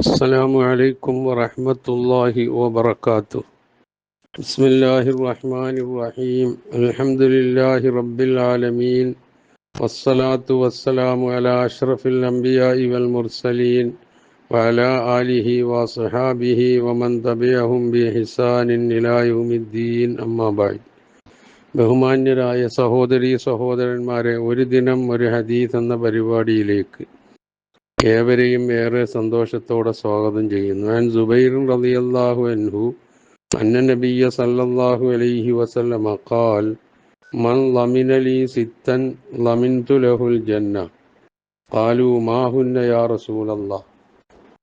السلام عليكم ورحمة الله وبركاته بسم الله الرحمن الرحيم الحمد لله رب العالمين والصلاة والسلام على أشرف الأنبياء والمرسلين وعلى آله وصحابه ومن تبعهم بإحسان إلى يوم الدين أما بعد ബഹുമാന്യരായ സഹോദരി സഹോദരന്മാരെ ഒരു ദിനം ഒരു ഹദീസ് എന്ന പരിപാടിയിലേക്ക് ഏവരെയും ഏറെ സന്തോഷത്തോടെ സ്വാഗതം ചെയ്യുന്നു ഞാൻ സുബൈർ റളിയല്ലാഹു അൻഹു അന്ന നബിയ സല്ലല്ലാഹു അലൈഹി വസല്ലമ ഖാൽ മൻ ലമിന ലി സിത്തൻ ലമിൻതു ലഹുൽ ജന്ന قالوا ما هن يا رسول الله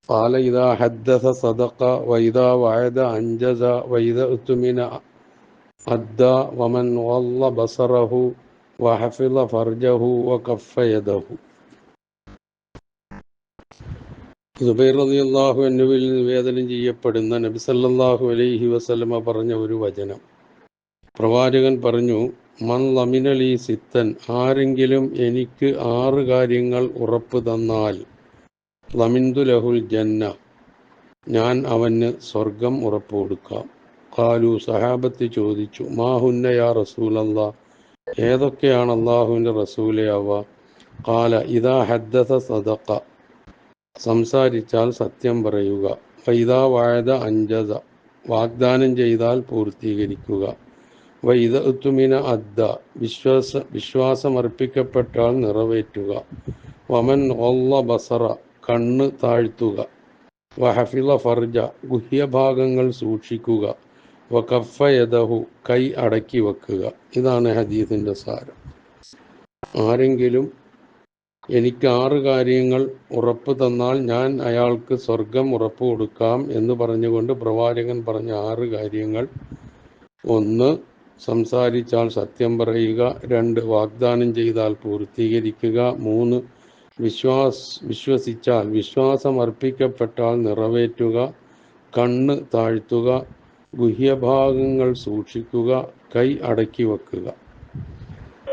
قال إذا حدث صدق وإذا وعد أنجز وإذا اؤتمن أدى ومن غض بصره وحفظ فرجه وكف يده സുബൈർ അള്ളാഹു അൻഹുവിൽ നിവേദനം ചെയ്യപ്പെടുന്ന നബി സല്ലല്ലാഹു അലൈഹി വസല്ലമ പറഞ്ഞ ഒരു വചനം. പ്രവാചകൻ പറഞ്ഞു മൻ ലമിനലി സിത്തൻ ആരെങ്കിലും എനിക്ക് ആറ് കാര്യങ്ങൾ ഉറപ്പ് തന്നാൽ ലമിന്ദു ലഹുൽ ജന്ന ഞാൻ അവന് സ്വർഗം ഉറപ്പ് കൊടുക്കാം. കാലു സഹാബത്ത് ചോദിച്ചു മാഹുന്ന യാ റസൂലല്ലാ ഏതൊക്കെയാണ് അള്ളാഹുവിന്റെ റസൂലയാവ കാല ഇതാ ഹദ്ദസ സദക്ക സംസാരിച്ചാൽ സത്യം പറയുക. വൈദാ വാഴത അഞ്ചത വാഗ്ദാനം ചെയ്താൽ പൂർത്തീകരിക്കുക. വൈദ ഉത്തുമിന അദ്ദ. വിശ്വാസ വിശ്വാസമർപ്പിക്കപ്പെട്ടാൽ നിറവേറ്റുക. വമൻ ഒല്ല ബസറ. കണ്ണ് താഴ്ത്തുക. വഹഫില ഫർജ. ഗുഹ്യഭാഗങ്ങൾ സൂക്ഷിക്കുക. വകഫ യദഹു. കൈ അടക്കി വെക്കുക. ഇതാണ് ഹദീസിന്റെ സാരം. ആരെങ്കിലും എനിക്ക് ആറ് കാര്യങ്ങൾ ഉറപ്പ് തന്നാൽ ഞാൻ അയാൾക്ക് സ്വർഗം ഉറപ്പ് കൊടുക്കാം എന്ന് പറഞ്ഞുകൊണ്ട് പ്രവാചകൻ പറഞ്ഞ ആറ് കാര്യങ്ങൾ. ഒന്ന് സംസാരിച്ചാൽ സത്യം പറയുക. രണ്ട് വാഗ്ദാനം ചെയ്താൽ പൂർത്തീകരിക്കുക. മൂന്ന് വിശ്വാസ് വിശ്വസിച്ചാൽ വിശ്വാസം അർപ്പിക്കപ്പെട്ടാൽ നിറവേറ്റുക. കണ്ണ് താഴ്ത്തുക. ഗുഹ്യഭാഗങ്ങൾ സൂക്ഷിക്കുക. കൈ അടക്കി വെക്കുക.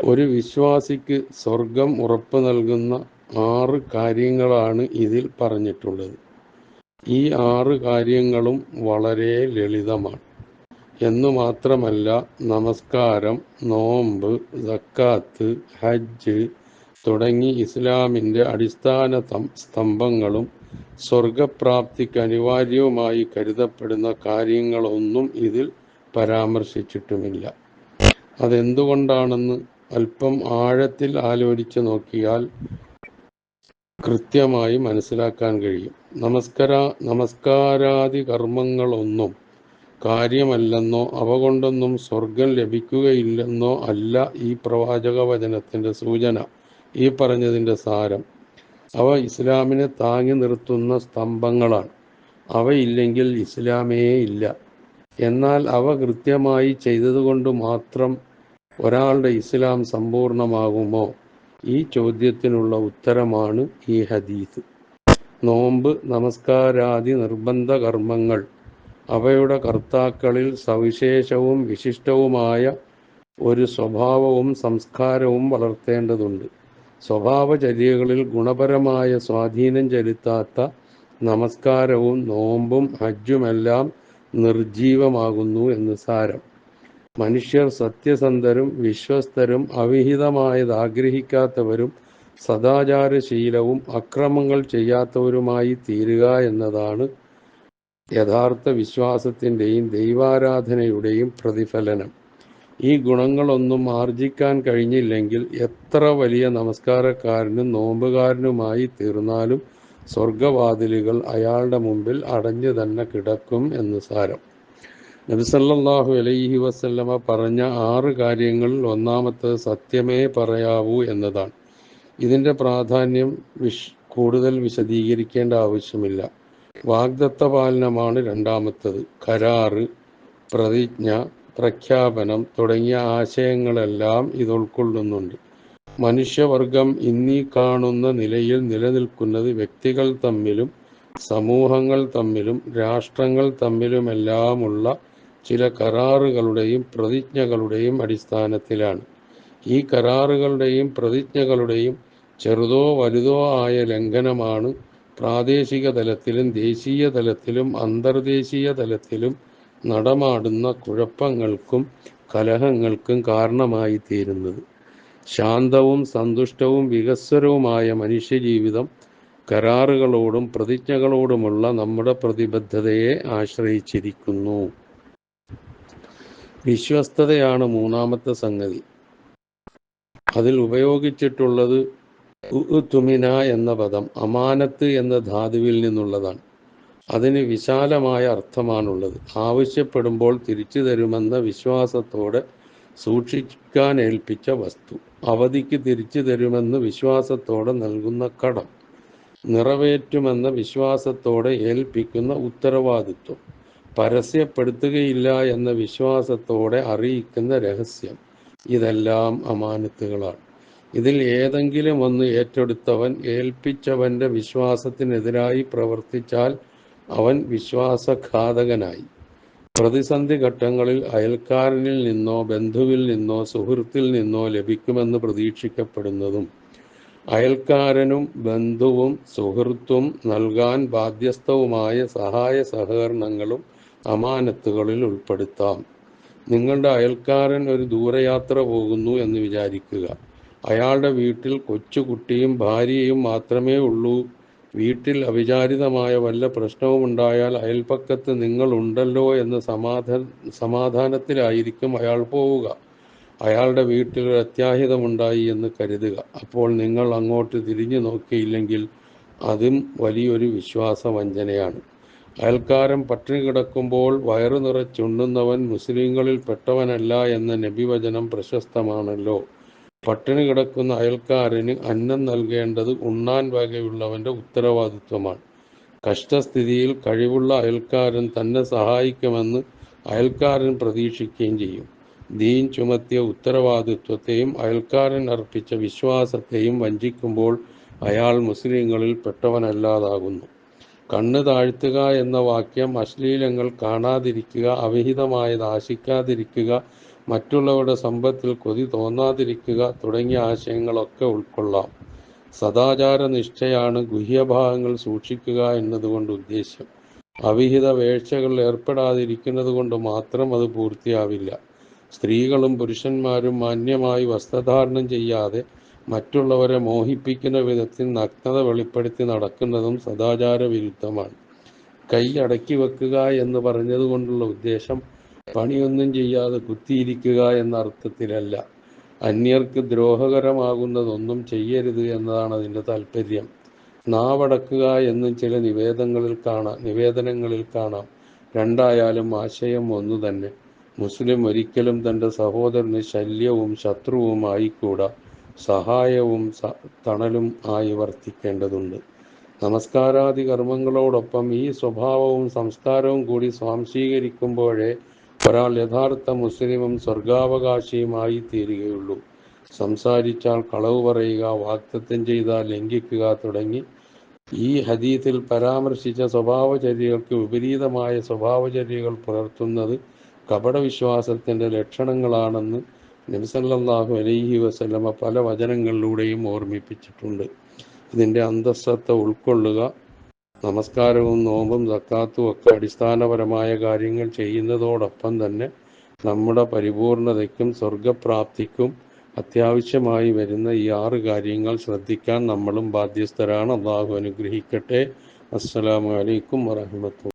ഒരു വിശ്വാസിക്ക് സ്വർഗം ഉറപ്പ് നൽകുന്ന ആറ് കാര്യങ്ങളാണ് ഇതിൽ പറഞ്ഞിട്ടുള്ളത്. ഈ ആറ് കാര്യങ്ങളും വളരെ ലളിതമാണ്. എന്നു മാത്രമല്ല നമസ്കാരം നോമ്പ് സക്കാത്ത് ഹജ്ജ് തുടങ്ങി ഇസ്ലാമിന്റെ അടിസ്ഥാന സ്തംഭങ്ങളും സ്വർഗപ്രാപ്തിക്ക് അനിവാര്യവുമായി കരുതപ്പെടുന്ന കാര്യങ്ങളൊന്നും ഇതിൽ പരാമർശിച്ചിട്ടുമില്ല. അതെന്തുകൊണ്ടാണെന്ന് അല്പം ആഴത്തിൽ ആലോചിച്ച് നോക്കിയാൽ കൃത്യമായി മനസ്സിലാക്കാൻ കഴിയും. നമസ്കാര നമസ്കാരാദി കർമ്മങ്ങളൊന്നും കാര്യമല്ലെന്നോ അവ കൊണ്ടൊന്നും സ്വർഗം ലഭിക്കുകയില്ലെന്നോ അല്ല ഈ പ്രവാചക വചനത്തിന്റെ സൂചന ഈ പറഞ്ഞതിന്റെ സാരം. അവ ഇസ്ലാമിനെ താങ്ങി നിർത്തുന്ന സ്തംഭങ്ങളാണ്. അവയില്ലെങ്കിൽ ഇസ്ലാമേ ഇല്ല. എന്നാൽ അവ കൃത്യമായി ചെയ്തതുകൊണ്ട് മാത്രം ഒരാളുടെ ഇസ്ലാം സമ്പൂർണമാകുമോ? ഈ ചോദ്യത്തിനുള്ള ഉത്തരമാണ് ഈ ഹദീസ്. നോമ്പ് നമസ്കാരാദി നിർബന്ധ കർമ്മങ്ങൾ. അവയുടെ കർത്താക്കളിൽ സവിശേഷവും വിശിഷ്ടവുമായ ഒരു സ്വഭാവവും സംസ്കാരവും വളർത്തേണ്ടതുണ്ട്. സ്വഭാവചര്യകളിൽ ഗുണപരമായ സ്വാധീനം ചെലുത്താത്ത നമസ്കാരവും നോമ്പും ഹജ്ജുമെല്ലാം നിർജീവമാകുന്നു എന്ന് സാരം. മനുഷ്യർ സത്യസന്ധരും വിശ്വസ്തരും അവിഹിതമായത് ആഗ്രഹിക്കാത്തവരും സദാചാരശീലവും അക്രമങ്ങൾ ചെയ്യാത്തവരുമായി തീരുക എന്നതാണ് യഥാർത്ഥ വിശ്വാസത്തിന്റെയും ദൈവാരാധനയുടെയും പ്രതിഫലനം. ഈ ഗുണങ്ങളൊന്നും ആർജിക്കാൻ കഴിഞ്ഞില്ലെങ്കിൽ എത്ര വലിയ നമസ്കാരക്കാരനും നോമ്പുകാരനുമായി തീർന്നാലും സ്വർഗവാതിലുകൾ അയാളുടെ മുമ്പിൽ അടഞ്ഞു തന്നെ കിടക്കും എന്ന് സാരം. നബിസല്ലാഹു അലൈഹി വസല്ലമ പറഞ്ഞ ആറ് കാര്യങ്ങളിൽ ഒന്നാമത്തെ സത്യമേ പറയാവൂ എന്നതാണ്. ഇതിന്റെ പ്രാധാന്യം വിഷ് കൂടുതൽ വിശദീകരിക്കേണ്ട ആവശ്യമില്ല. വാഗ്ദത്ത പാലനമാണ് രണ്ടാമത്തത്. കരാറ് പ്രതിജ്ഞ പ്രഖ്യാപനം തുടങ്ങിയ ആശയങ്ങളെല്ലാം ഇത് ഉൾക്കൊള്ളുന്നുണ്ട്. മനുഷ്യവർഗം ഇന്നീ കാണുന്ന നിലയിൽ നിലനിൽക്കുന്നത് വ്യക്തികൾ തമ്മിലും സമൂഹങ്ങൾ തമ്മിലും രാഷ്ട്രങ്ങൾ തമ്മിലുമെല്ലാമുള്ള ചില കരാറുകളുടെയും പ്രതിജ്ഞകളുടെയും അടിസ്ഥാനത്തിലാണ്. ഈ കരാറുകളുടെയും പ്രതിജ്ഞകളുടെയും ചെറുതോ വലുതോ ആയ ലംഘനമാണ് പ്രാദേശിക തലത്തിലും ദേശീയ തലത്തിലും അന്തർദേശീയ തലത്തിലും നടമാടുന്ന കുഴപ്പങ്ങൾക്കും കലഹങ്ങൾക്കും കാരണമായി തീരുന്നത് ശാന്തവും സന്തുഷ്ടവും വികസ്വരവുമായ മനുഷ്യജീവിതം കരാറുകളോടും പ്രതിജ്ഞകളോടുമുള്ള നമ്മുടെ പ്രതിബദ്ധതയെ ആശ്രയിച്ചിരിക്കുന്നു. വിശ്വസ്തതയാണ് മൂന്നാമത്തെ സംഗതി. അതിൽ ഉപയോഗിച്ചിട്ടുള്ളത് തുമിന എന്ന പദം അമാനത്ത് എന്ന ധാതുവിൽ നിന്നുള്ളതാണ്. അതിന് വിശാലമായ അർത്ഥമാണുള്ളത്. ആവശ്യപ്പെടുമ്പോൾ തിരിച്ചു തരുമെന്ന വിശ്വാസത്തോടെ സൂക്ഷിക്കാൻ ഏൽപ്പിച്ച വസ്തു. അവധിക്ക് തിരിച്ചു തരുമെന്ന് വിശ്വാസത്തോടെ നൽകുന്ന കടം. നിറവേറ്റുമെന്ന വിശ്വാസത്തോടെ ഏൽപ്പിക്കുന്ന ഉത്തരവാദിത്വം. പരസ്യപ്പെടുത്തുകയില്ല എന്ന വിശ്വാസത്തോടെ അറിയിക്കുന്ന രഹസ്യം ഇതെല്ലാം അമാനത്തുകളാണ്. ഇതിൽ ഏതെങ്കിലും ഒന്ന് ഏറ്റെടുത്തവൻ ഏൽപ്പിച്ചവന്റെ വിശ്വാസത്തിനെതിരായി പ്രവർത്തിച്ചാൽ അവൻ വിശ്വാസഘാതകനായി. പ്രതിസന്ധി ഘട്ടങ്ങളിൽ അയൽക്കാരനിൽ നിന്നോ ബന്ധുവിൽ നിന്നോ സുഹൃത്തിൽ നിന്നോ ലഭിക്കുമെന്ന് പ്രതീക്ഷിക്കപ്പെടുന്നതും അയൽക്കാരനും ബന്ധുവും സുഹൃത്തും നൽകാൻ ബാധ്യസ്ഥവുമായ സഹായ സഹകരണങ്ങളും അമാനത്തുകളിൽ ഉൾപ്പെടുത്താം. നിങ്ങളുടെ അയൽക്കാരൻ ഒരു ദൂരയാത്ര പോകുന്നു എന്ന് വിചാരിക്കുക. അയാളുടെ വീട്ടിൽ കൊച്ചുകുട്ടിയും ഭാര്യയും മാത്രമേ ഉള്ളൂ. വീട്ടിൽ അവിചാരിതമായ വല്ല പ്രശ്നവും ഉണ്ടായാൽ അയൽപ്പക്കത്ത് നിങ്ങൾ ഉണ്ടല്ലോ എന്ന് സമാധാന സമാധാനത്തിലായിരിക്കും അയാൾ പോവുക. അയാളുടെ വീട്ടിൽ ഒരു അത്യാഹിതമുണ്ടായി എന്ന് കരുതുക. അപ്പോൾ നിങ്ങൾ അങ്ങോട്ട് തിരിഞ്ഞു നോക്കിയില്ലെങ്കിൽ അതും വലിയൊരു വിശ്വാസവഞ്ചനയാണ്. അയൽക്കാരൻ പട്ടിണി കിടക്കുമ്പോൾ വയറു നിറച്ചുണ്ണുന്നവൻ മുസ്ലിങ്ങളിൽ പെട്ടവനല്ല എന്ന നബിവചനം പ്രശസ്തമാണല്ലോ. പട്ടിണി കിടക്കുന്ന അയൽക്കാരന് അന്നം നൽകേണ്ടത് ഉണ്ണാൻ വകയുള്ളവന്റെ ഉത്തരവാദിത്വമാണ്. കഷ്ടസ്ഥിതിയിൽ കഴിവുള്ള അയൽക്കാരൻ തന്നെ സഹായിക്കുമെന്ന് അയൽക്കാരൻ പ്രതീക്ഷിക്കുകയും ചെയ്യും. ദീൻ ചുമത്തിയ ഉത്തരവാദിത്വത്തെയും അയൽക്കാരൻ അർപ്പിച്ച വിശ്വാസത്തെയും വഞ്ചിക്കുമ്പോൾ അയാൾ മുസ്ലിങ്ങളിൽ പെട്ടവനല്ലാതാകുന്നു. കണ്ണ് താഴ്ത്തുക എന്ന വാക്യം അശ്ലീലങ്ങൾ കാണാതിരിക്കുക അവിഹിതമായത് ആശിക്കാതിരിക്കുക മറ്റുള്ളവരുടെ സമ്പത്തിൽ കൊതി തോന്നാതിരിക്കുക തുടങ്ങിയ ആശയങ്ങളൊക്കെ ഉൾക്കൊള്ളാം. സദാചാര നിഷ്ഠയാണ് ഗുഹ്യഭാഗങ്ങൾ സൂക്ഷിക്കുക എന്നതുകൊണ്ട് ഉദ്ദേശ്യം. അവിഹിത വേഴ്ചകളിൽ ഏർപ്പെടാതിരിക്കുന്നത് കൊണ്ട് മാത്രം അത് പൂർത്തിയാവില്ല. സ്ത്രീകളും പുരുഷന്മാരും മാന്യമായി വസ്ത്രധാരണം ചെയ്യാതെ മറ്റുള്ളവരെ മോഹിപ്പിക്കുന്ന വിധത്തിൽ നഗ്നത വെളിപ്പെടുത്തി നടക്കുന്നതും സദാചാര വിരുദ്ധമാണ് കൈ അടക്കി വെക്കുക എന്ന് പറഞ്ഞതുകൊണ്ടുള്ള ഉദ്ദേശം പണിയൊന്നും ചെയ്യാതെ കുത്തിയിരിക്കുക എന്ന അർത്ഥത്തിലല്ല. അന്യർക്ക് ദ്രോഹകരമാകുന്നതൊന്നും ചെയ്യരുത് എന്നതാണ് അതിന്റെ താല്പര്യം നാവടക്കുക എന്നും ചില നിവേദനങ്ങളിൽ കാണാം നിവേദനങ്ങളിൽ കാണാം. രണ്ടായാലും ആശയം ഒന്നു തന്നെ. മുസ്ലിം ഒരിക്കലും തന്റെ സഹോദരന് ശല്യവും ശത്രുവും ആയിക്കൂടാ സഹായവും തണലും ആയി വർത്തിക്കേണ്ടതുണ്ട്. നമസ്കാരാദി കർമ്മങ്ങളോടൊപ്പം ഈ സ്വഭാവവും സംസ്കാരവും കൂടി സ്വാംശീകരിക്കുമ്പോഴേ ഒരാൾ യഥാർത്ഥ മുസ്ലിമും സ്വർഗാവകാശിയുമായി തീരുകയുള്ളൂ. സംസാരിച്ചാൽ കളവ് പറയുക വാക്തത്വം ചെയ്താൽ ലംഘിക്കുക തുടങ്ങി. ഈ ഹദീത്തിൽ പരാമർശിച്ച സ്വഭാവചര്യകൾക്ക് വിപരീതമായ സ്വഭാവചര്യകൾ പുലർത്തുന്നത് കപടവിശ്വാസത്തിന്റെ ലക്ഷണങ്ങളാണെന്ന് നബിസല്ലാഹു അലൈഹി വസല്ലമ പല വചനങ്ങളിലൂടെയും ഓർമ്മിപ്പിച്ചിട്ടുണ്ട്. ഇതിന്റെ അന്തസ്സത്ത ഉൾക്കൊള്ളുക നമസ്കാരവും നോമ്പും സക്കാത്തും ഒക്കെ അടിസ്ഥാനപരമായ കാര്യങ്ങൾ ചെയ്യുന്നതോടൊപ്പം തന്നെ നമ്മുടെ പരിപൂർണതയ്ക്കും സ്വർഗപ്രാപ്തിക്കും അത്യാവശ്യമായി വരുന്ന ഈ ആറ് കാര്യങ്ങൾ ശ്രദ്ധിക്കാൻ നമ്മളും ബാധ്യസ്ഥരാണ്. അള്ളാഹു അനുഗ്രഹിക്കട്ടെ. അസ്സലാമു അലൈക്കും വറഹമത്തു